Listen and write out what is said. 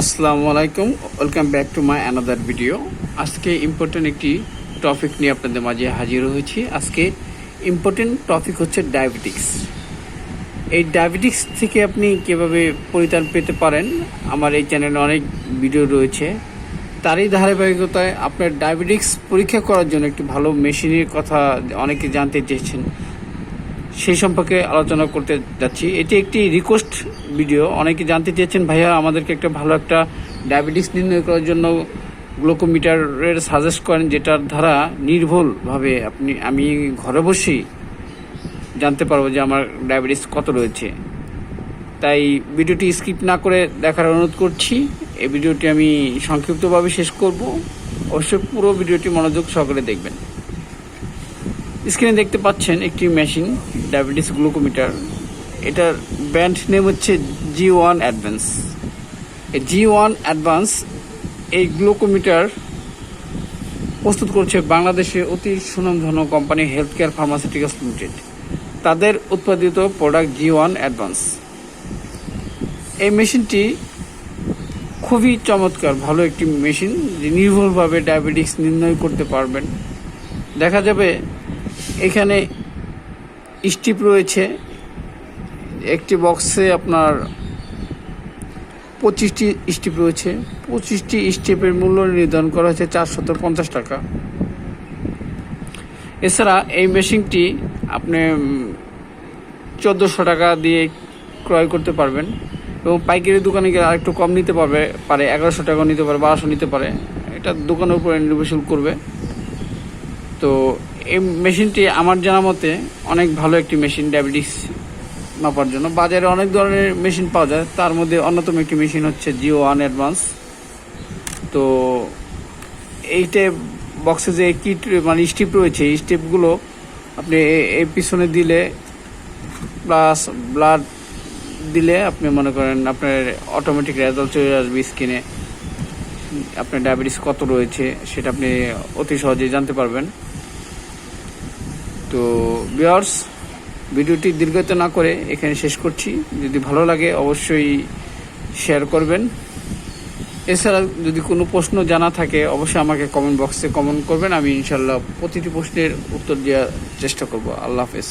আসসালামু আলাইকুম welcome back to my another video আজকে ইম্পর্টেন্ট একটি টপিক নিয়ে আপনাদের মাঝে হাজির হয়েছি। আজকে ইম্পর্টেন্ট টপিক হচ্ছে ডায়াবেটিক্স এই ডায়াবেটিক্স থেকে আপনি কীভাবে পরিত্রাণ পেতে পারেন? আমার এই চ্যানেলে অনেক ভিডিও রয়েছে। তারই ধারাবাহিকতায় আপনার ডায়াবেটিক্স পরীক্ষা করার জন্য একটি ভালো মেশিনের কথা অনেকে জানতে চেয়েছেন। সেই সম্পর্কে আলোচনা করতে যাচ্ছি। এটি একটি রিকোয়েস্ট ভিডিও অনেকে জানতে চেয়েছেন, ভাইয়া, আমাদেরকে একটা ভালো একটা ডায়াবেটিস নির্ণয় করার জন্য গ্লুকোমিটারের সাজেস্ট করেন, যেটার দ্বারা নির্ভুলভাবে আপনি, আমি ঘরে বসেই জানতে পারব যে আমার ডায়াবেটিস কত রয়েছে। তাই ভিডিওটি স্কিপ না করে দেখার অনুরোধ করছি। এই ভিডিওটি আমি সংক্ষিপ্তভাবে শেষ করব। অবশ্যই পুরো ভিডিওটি মনোযোগ সহকারে দেখবেন। স্ক্রিনে দেখতে পাচ্ছেন একটি মেশিন, ডায়াবেটিস গ্লুকোমিটার। এটার ব্র্যান্ড নেম হচ্ছে জি ওয়ান অ্যাডভান্স। এই জি ওয়ান অ্যাডভান্স এই গ্লুকোমিটার প্রস্তুত করছে বাংলাদেশে অতি সুনামধন্য company health care pharmaceuticals limited. তাদের উৎপাদিত প্রোডাক্ট জি ওয়ান অ্যাডভান্স। এই মেশিনটি খুবই চমৎকার, ভালো একটি মেশিন, যে নির্ভুলভাবে ডায়াবেটিস নির্ণয় করতে পারবেন। দেখা যাবে এখানে স্টিপ রয়েছে। একটি বক্সে আপনার পঁচিশটি স্টিপ রয়েছে। পঁচিশটি স্টিপের মূল্য নির্ধারণ করা হয়েছে চারশত পঞ্চাশ টাকা। এছাড়া এই মেশিনটি আপনি চোদ্দোশো টাকা দিয়ে ক্রয় করতে পারবেন এবং পাইকারি দোকানে গেলে আরেকটু কম নিতে পারবে, পারে এগারোশো টাকা নিতে পারে, বারোশো নিতে পারে। এটা দোকানের উপরে নির্ভরশীল করবে। তো এই মেশিনটি আমার জানা মতে অনেক ভালো একটি মেশিন ডায়াবেটিস মাপার জন্য। বাজারে অনেক ধরনের মেশিন পাওয়া যায়। তার মধ্যে অন্যতম একটি মেশিন হচ্ছে জিও ওয়ান অ্যাডভান্স। তো এইটা বক্সে যে কিট মানে স্টেপ রয়েছে, এই স্টেপগুলো আপনি এ- এর পিছনে দিলে, প্লাস ব্লাড দিলে আপনি মনে করেন আপনার অটোমেটিক রেজাল্ট চলে আসবে স্কিনে। আপনার ডায়াবেটিস কত রয়েছে, সেটা আপনি অতি সহজেই জানতে পারবেন। তো বিয়ার্স ভিডিওটি দীর্ঘায়িত না করে এখানে শেষ করছি। যদি ভালো লাগে অবশ্যই শেয়ার করবেন। এছাড়া যদি কোনো প্রশ্ন জানা থাকে, অবশ্যই আমাকে কমেন্ট বক্সে কমেন্ট করবেন। আমি ইনশাল্লাহ প্রতিটি প্রশ্নের উত্তর দেওয়ার চেষ্টা করব। আল্লাহ হাফেজ।